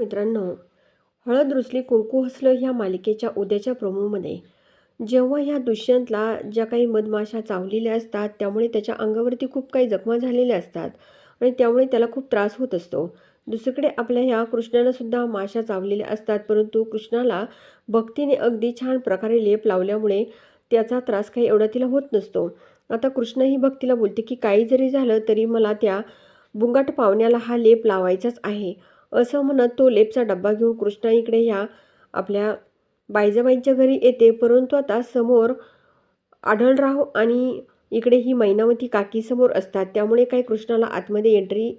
मित्रांनो हळद रुसली कुंकू हसलं ह्या मालिकेच्या उद्याच्या प्रोमोमध्ये. जेव्हा ह्या दुष्यंतला ज्या काही मधमाशा चावलेल्या असतात त्यामुळे त्याच्या अंगावरती खूप काही जखमा झालेल्या असतात आणि त्यामुळे त्याला खूप त्रास होत असतो. दुसरीकडे आपल्या ह्या कृष्णालासुद्धा माशा चावलेल्या असतात परंतु कृष्णाला भक्तीने अगदी छान प्रकारे लेप लावल्यामुळे त्याचा त्रास काही एवढा तिला होत नसतो. आता कृष्ण ही भक्तीला बोलते की काही जरी झालं तरी मला त्या बुंगाट पावण्याला हा लेप लावायचाच आहे. असं म्हणत तो लेपचा डब्बा घेऊन कृष्णा इकडे ह्या आपल्या बायजाबाईंच्या घरी येते. परंतु आता समोर आढळराव आणि इकडे ही मैनावती काकीसमोर असतात. त्यामुळे काही कृष्णाला आतमध्ये एंट्री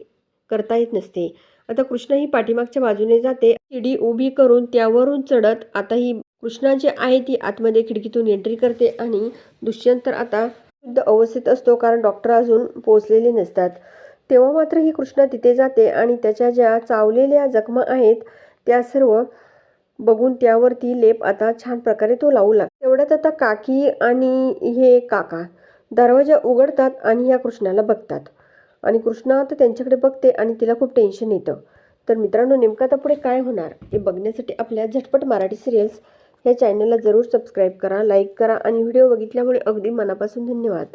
करता येत नसते. आता कृष्णा ही पाठीमागच्या बाजूने जाते. शिडी उभी करून त्यावरून चढत आता ही कृष्णा जी आहे ती आतमध्ये खिडकीतून एंट्री करते आणि दुष्यंत तर आता शुद्ध अवस्थेत असतो कारण डॉक्टर अजून पोहोचलेले नसतात. तेव्हा मात्र ही कृष्णा तिथे जाते आणि त्याच्या ज्या चावलेल्या जखमा आहेत त्या सर्व बघून त्यावरती लेप आता छान प्रकारे तो लावू लागतो तेवढ्यात आता काकी आणि हे काका दरवाजा उघडतात आणि या कृष्णाला बघतात. आणि कृष्णा आता त्यांच्याकडे बघते आणि तिला खूप टेन्शन येतं. तर मित्रांनो नेमकं आता पुढे काय होणार हे बघण्यासाठी आपल्या झटपट मराठी सिरियल्स ह्या चॅनलला जरूर सबस्क्राईब करा लाईक करा आणि व्हिडिओ बघितल्यामुळे अगदी मनापासून धन्यवाद.